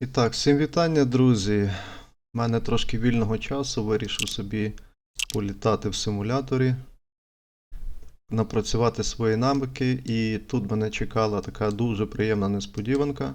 І так, всім вітання, друзі. У мене трошки вільного часу, вирішив собі політати в симуляторі, напрацювати свої навики, і тут мене чекала така дуже приємна несподіванка.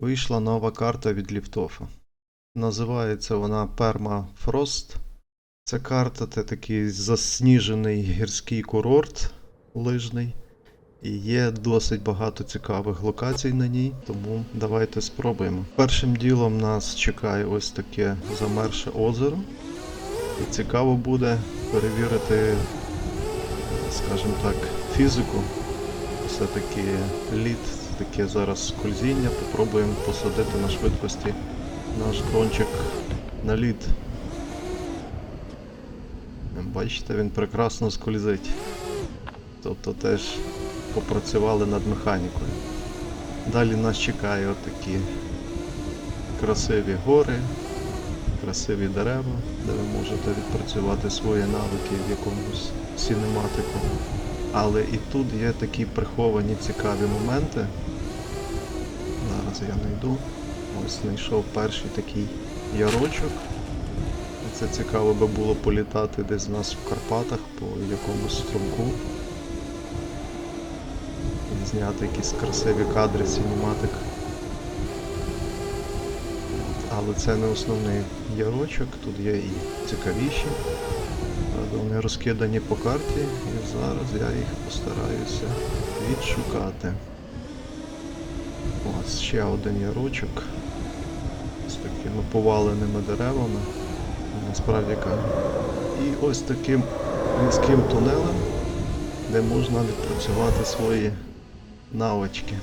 Вийшла нова карта від Ліфтофа. Називається вона Permafrost. Ця карта це такий засніжений гірський курорт лижний. І є досить багато цікавих локацій на ній, тому давайте спробуємо. Першим ділом нас чекає ось таке замерше озеро. І цікаво буде перевірити, скажімо так, фізику. Все-таки лід, таке зараз скользіння. Попробуємо посадити на швидкості наш дрончик на лід. Бачите, він прекрасно скользить. Тобто теж попрацювали над механікою. Далі нас чекає отакі красиві гори, красиві дерева, де ви можете відпрацювати свої навики в якомусь сінематику. Але і тут є такі приховані цікаві моменти. Зараз я знайду. Ось знайшов перший такий ярочок. Це цікаво би було політати десь у нас в Карпатах по якомусь струмку зняти якісь красиві кадри, синематик. Але це не основний ярочок, тут є і цікавіші. Вони розкидані по карті і зараз я їх постараюся відшукати. Ось ще один ярочок з такими поваленими деревами. Насправді. І ось таким низьким тунелем, де можна відпрацювати свої навички.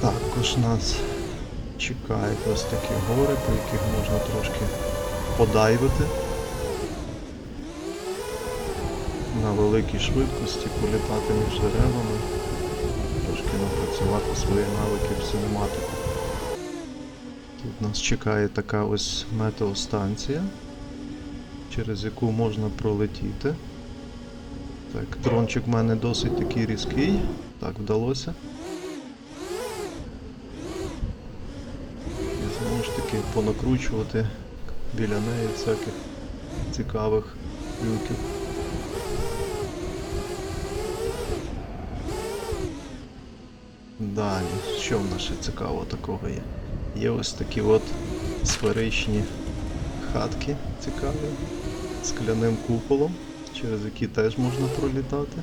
Також нас чекають ось такі гори, по яких можна трошки подайвити. На великій швидкості політати між деревами, трошки напрацювати свої навики в синематику. Тут нас чекає така ось метеостанція, через яку можна пролетіти. Так, дрончик в мене досить такий різкий. Так, вдалося. І знову ж таки понакручувати біля неї всяких цікавих люків. Далі, що в нас ще цікавого такого є? Є ось такі от сферичні хатки цікаві скляним куполом через які теж можна пролітати.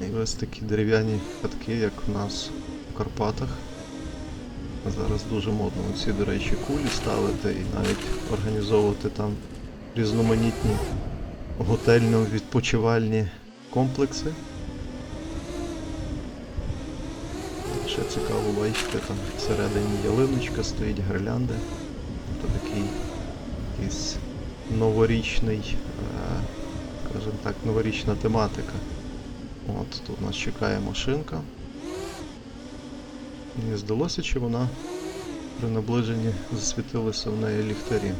І ось такі дерев'яні хатки, як в нас в Карпатах. Зараз дуже модно ці, до речі, кулі ставити і навіть організовувати там різноманітні готельно-відпочивальні комплекси. Ще цікаво бачите, там всередині ялиночка стоїть, гирлянди. Новорічний, е, скажімо так, новорічна тематика. От тут нас чекає машинка. Мені здалося, чи вона при наближенні засвітилися в неї ліхтарі.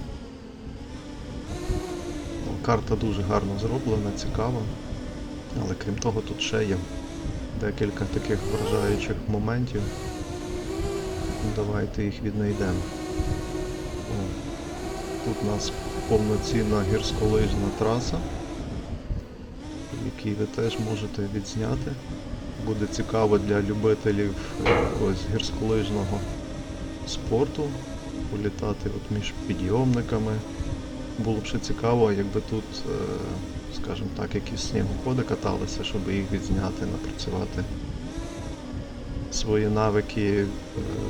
Карта дуже гарно зроблена, цікава. Але крім того, тут ще є декілька таких вражаючих моментів. Давайте їх віднайдемо. Тут у нас повноцінна гірськолижна траса, який ви теж можете відзняти. Буде цікаво для любителів якогось гірськолижного спорту, політати от між підйомниками. Було б ще цікаво, якби тут, е, скажімо так, якісь снігоходи каталися, щоб їх відзняти, напрацювати свої навики е,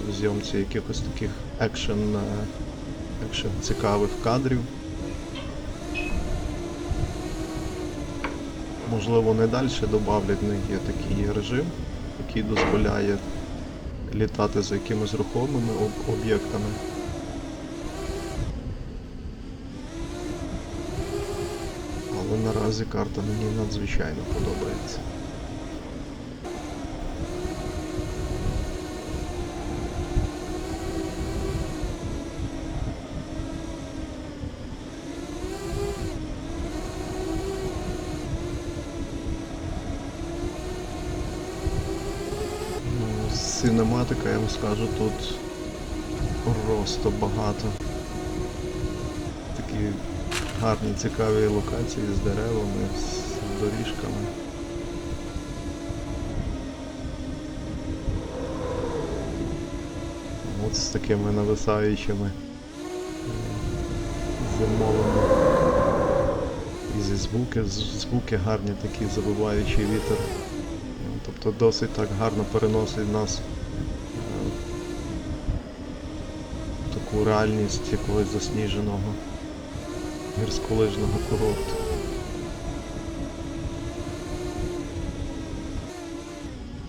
в зйомці якихось таких екшен, екшен цікавих кадрів. Можливо, не далі додавлять в них є такий режим, який дозволяє літати за якимись рухомими об'єктами. Але наразі карта мені надзвичайно подобається. Синематика, я вам скажу, тут просто багато. Такі гарні, цікаві локації з деревами, з доріжками. От з такими нависаючими е, зимовими. І зі звуки, звуки гарні такі, забиваючий вітер. Тобто досить так гарно переносить нас таку реальність якогось засніженого гірськолижного курорту.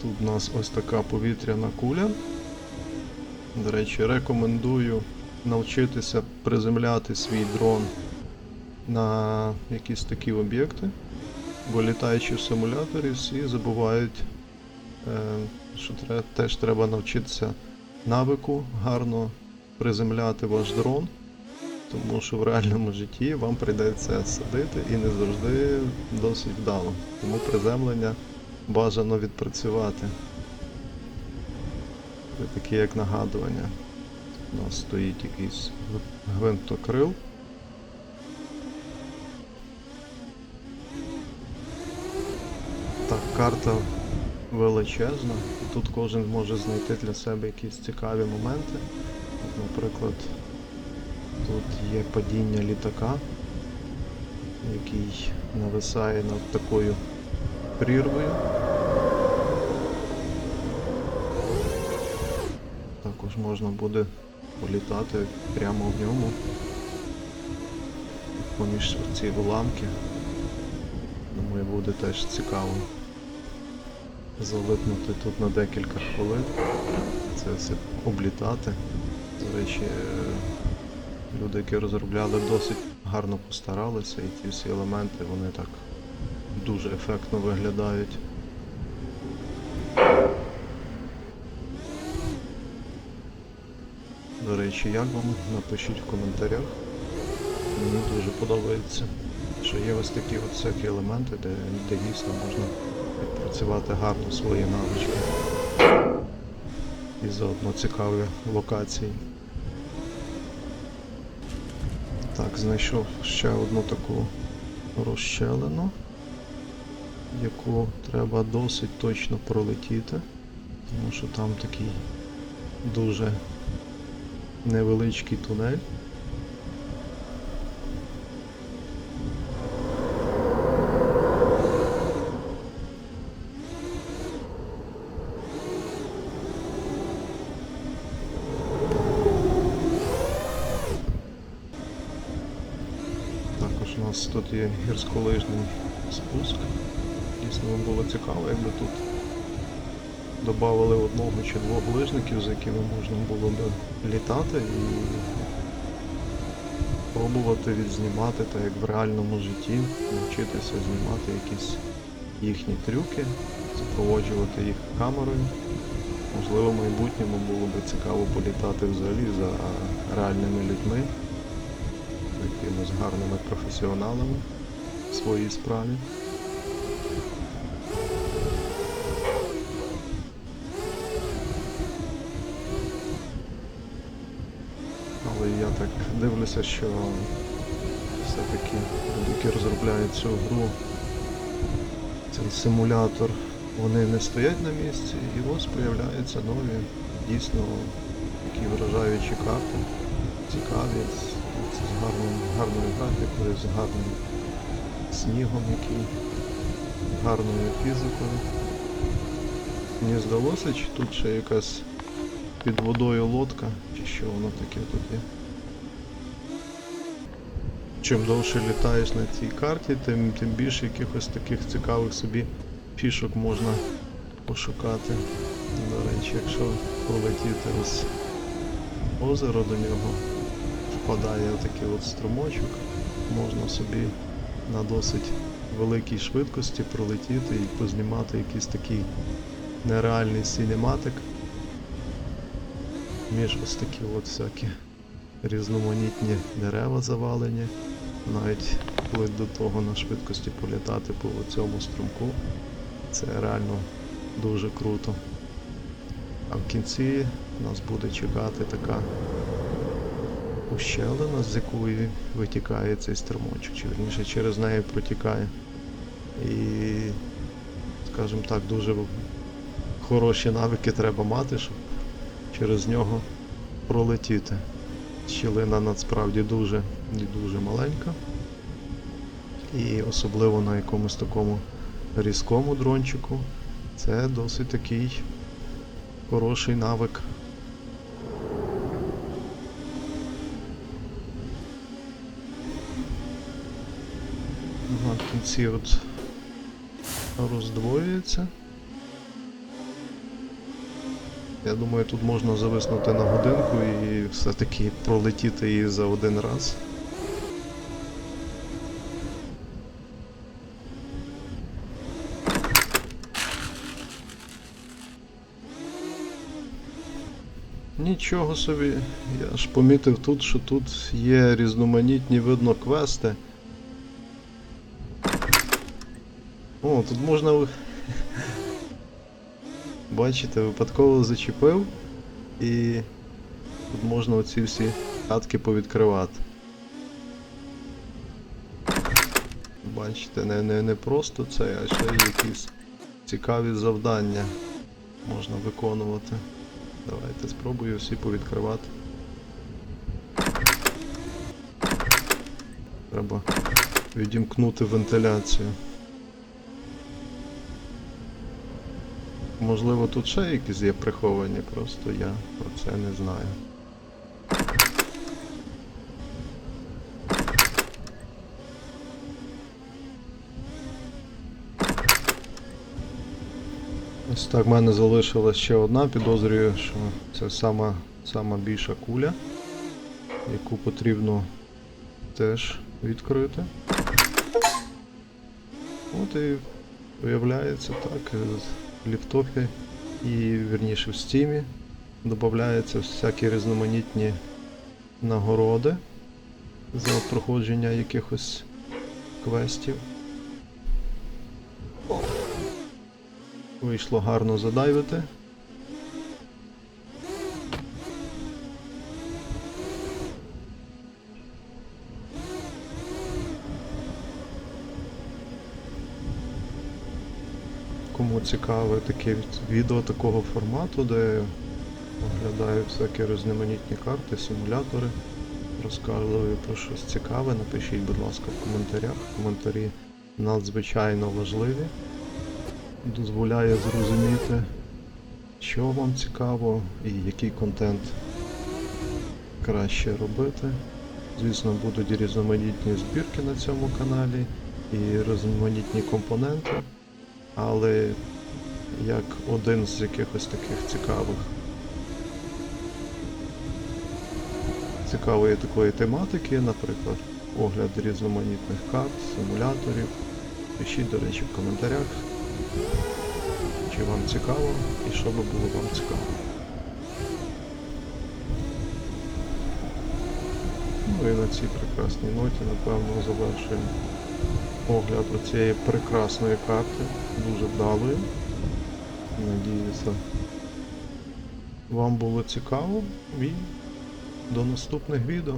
Тут у нас ось така повітряна куля. До речі, рекомендую навчитися приземляти свій дрон на якісь такі об'єкти, бо літаючи в симуляторі, всі забувають, е, що теж треба навчитися навику гарно приземляти ваш дрон, тому що в реальному житті вам прийдеться садити і не завжди досить вдало. Тому приземлення бажано відпрацювати. Це таке як нагадування. У нас стоїть якийсь гвинтокрил. Так, карта величезна, тут кожен може знайти для себе якісь цікаві моменти. Наприклад, тут є падіння літака, який нависає над такою прірвою. Також можна буде політати прямо в ньому поміж ці уламки. Думаю, буде теж цікаво залипнути тут на декілька хвилин. Це все облітати. До речі, е, люди, які розробляли, досить гарно постаралися, і ці всі елементи вони так дуже ефектно виглядають. До речі, як вам? Напишіть в коментарях. Мені дуже подобається, що є ось такі от всякі елементи, де, де дійсно можна відпрацювати гарно свої навички. І заодно цікаві локації. Так, знайшов ще одну таку розщелину, яку треба досить точно пролетіти, тому що там такий дуже невеличкий тунель. Також у нас тут є гірськолижний спуск. Дійсно було цікаво, якби тут додавали одного чи двох лижників, з якими можна було би літати і пробувати відзнімати так як в реальному житті, навчитися знімати якісь їхні трюки, супроводжувати їх камерою. Можливо, в майбутньому було би цікаво політати взагалі за реальними людьми, якимись гарними професіоналами в своїй справі. Але я так дивлюся, що все-таки які розробляють цю гру, цей симулятор, вони не стоять на місці і ось появляються нові, дійсно такі вражаючі карти, цікаві, з, з гарним, гарною графікою, з гарним снігом, який гарною фізикою. Мені здалося, чи тут ще якась під водою лодка, чи що воно таке тут є. Чим довше літаєш на цій карті, тим, тим більше якихось таких цікавих собі фішок можна пошукати. До речі, якщо полетіти ось озеро до нього, впадає отакий от струмочок, можна собі на досить великій швидкості пролетіти і познімати якийсь такий нереальний синематик між ось такі от всякі різноманітні дерева завалені, навіть вплоть до того на швидкості політати по цьому струмку. Це реально дуже круто. А в кінці нас буде чекати така ущелина, з якої витікає цей струмочок, чи верніше через неї протікає. І, скажімо так, дуже хороші навики треба мати, щоб через нього пролетіти. Щілина насправді дуже і дуже маленька. І особливо на якомусь такому різкому дрончику це досить такий хороший навик. Кінці от роздвоюється. Я думаю, тут можна зависнути на годинку і все-таки пролетіти її за один раз. Нічого собі, я ж помітив тут, що тут є різноманітні видно квести. О, тут можна. Бачите, випадково зачепив і тут можна оці всі хатки повідкривати. Бачите, не, не, не просто це, а ще якісь цікаві завдання можна виконувати. Давайте спробую всі повідкривати. Треба відімкнути вентиляцію. Можливо, тут ще якісь є приховані, просто я про це не знаю. Ось так в мене залишилась ще одна. Підозрюю, що це сама, сама більша куля, яку потрібно теж відкрити. От і виявляється так, в ліфтофі і вірніше в стімі додаються всякі різноманітні нагороди за проходження якихось квестів. Вийшло гарно задайвити. Кому цікаве таке відео такого формату, де оглядаю всякі різноманітні карти, симулятори, розказую про щось цікаве, напишіть, будь ласка, в коментарях. Коментарі надзвичайно важливі дозволяє зрозуміти, що вам цікаво і який контент краще робити. Звісно, будуть різноманітні збірки на цьому каналі і різноманітні компоненти, але як один з якихось таких цікавих цікавої такої тематики, наприклад, огляд різноманітних карт, симуляторів. Пишіть, до речі, в коментарях, чи вам цікаво і що би було вам цікаво. Ну і на цій прекрасній ноті, напевно, завершуємо огляд оцієї прекрасної карти, дуже вдалої. Надіюся, вам було цікаво і до наступних відео.